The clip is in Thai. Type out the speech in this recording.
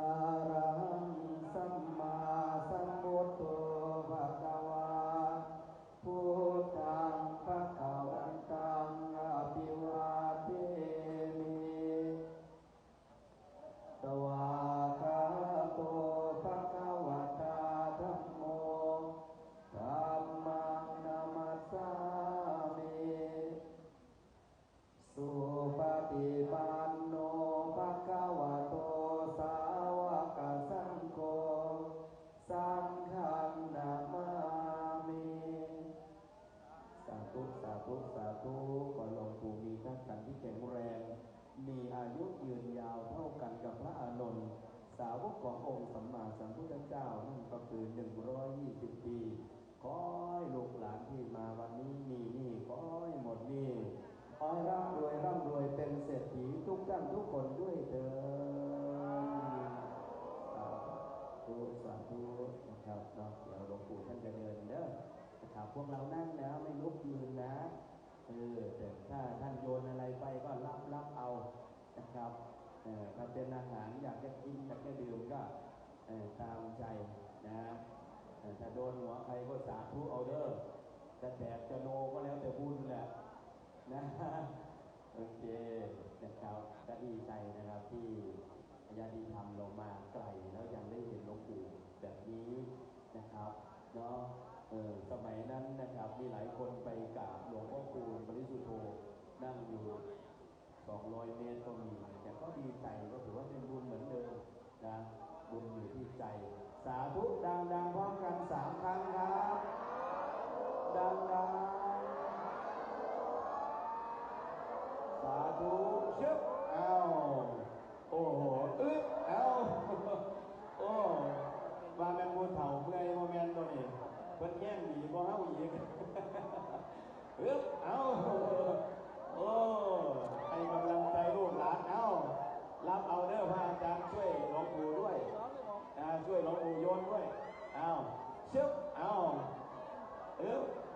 อ ขององค์สัมมาสัมพุทธเจ้านั่นก็คือ120ปีขอให้ลูกหลานที่มาวันนี้มีนี่ขอให้หมดนี่ขอให้ร่ำรวยร่ำรวยเป็นเศรษฐีทุกท่านทุกคนด้วยเถิดสาธุสาธุนะครับเนาะเดี๋ยวหลวงปู่ท่านจะเดินเด้อนะครับพวกเรานั่งแล้วไม่ลุกยืนนะเออแต่ถ้าท่านโยนอะไรไปก็รับรับเอานะครับเออถ้าเป็นอาหารอยากจะกินอยากจะดื่มก็เออตาม ใจนะเออถ้าโดนหัวใครก็สาธุเอาเด้อจะแตกจะโนก็แล้วแต่บุญแหละนะโอเคนะครับก็ดีใจนะครับที่ญาติธรรมเรามาไกลแล้วยังได้เห็นหลวงปู่แบบนี้นะครับเนาะเออสมัยนั้นนะครับมีหลายคนไปกราบหลวงพ่อคูณปริสุทธโธนั่งอยู่200 เมตรก็มีแต่ก็ดีใจก็ถือว่าเป็นบุญเหมือนเดิมนะบุญอยู่ที่ สาธุดังดังพร้อมกันสามครั้งครับ ดังดังสาธุชึบเอ้าโอ้โหอึ๊บ Ow. Chip. Ow. Ew.